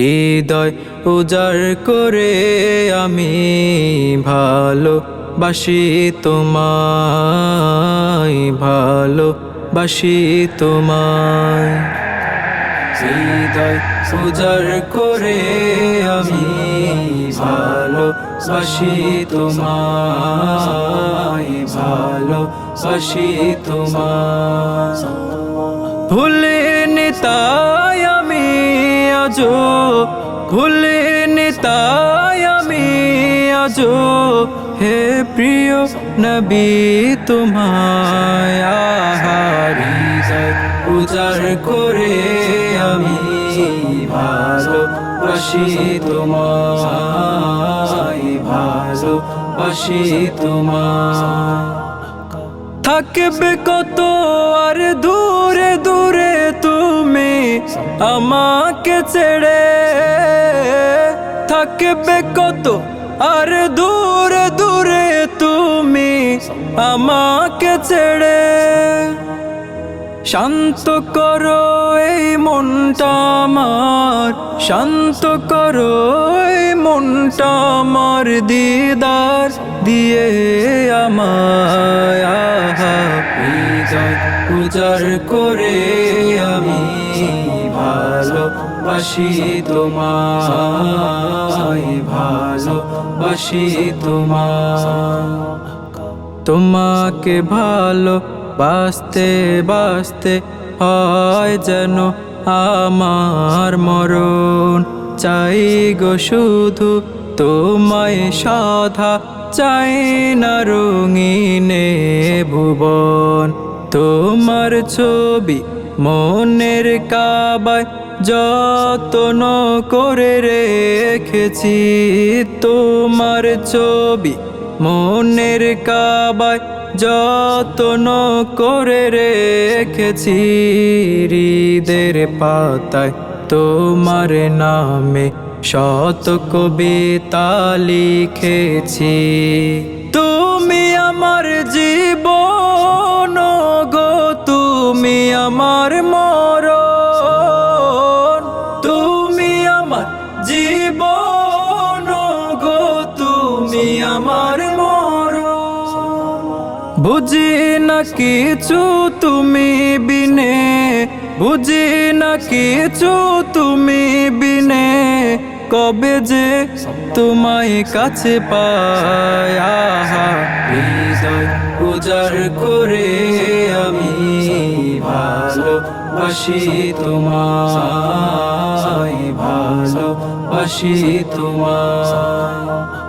হৃদয় উজাড় করে আমি ভালো বাসি তোমায় ভালো বাসি তোমায়। হৃদয় উজাড় করে আমি ভালো বাসি তোমায় ভালো বাসি তোমায়। ভুলিনি তাই আমি আজো ভুলিনি তাই আমি আজো হে প্রিয় নবী তোমায় উজাড় করে আমি ভালো বাসি তোমায়, ভালো বাসি তোমায়। থাকবে কত আর দূরে আমাকে ছেড়ে থাকবে কত? আর দূরে দূরে তুমি আমাকে ছেড়ে। শান্ত করো এই মনটা আমার, শান্ত করো এই মনটা আমার দিদার, দিয়ে আমায় উজাড় করে আমি ভালো বাসি তোমায় ভালো বাসি তোমায়। তোমাকে ভালো বাসতে বাসতে হয় যেন আমার মরণ। চাই গো শুধু তোমায় সাধা, চাই না রঙিনে ভুবন। তোমার ছবি মনের কাবায় যতন করে রেখেছি তোমার ছবি। মনের কাবায় যতন করে রেখেছি হৃদের পাতায় তোমার নামে শত কবিতা লিখেছি। তুমি আমার জীবন আমার মরণ। বুঝি না কিছু তুমি বিনে, বুঝি না কিছু তুমি বিনে, কবে যে তোমায় কাছে পায় হৃদয় উজাড় করে আমি ভালো বাসি তোমায় ভালো বাসি তোমায়।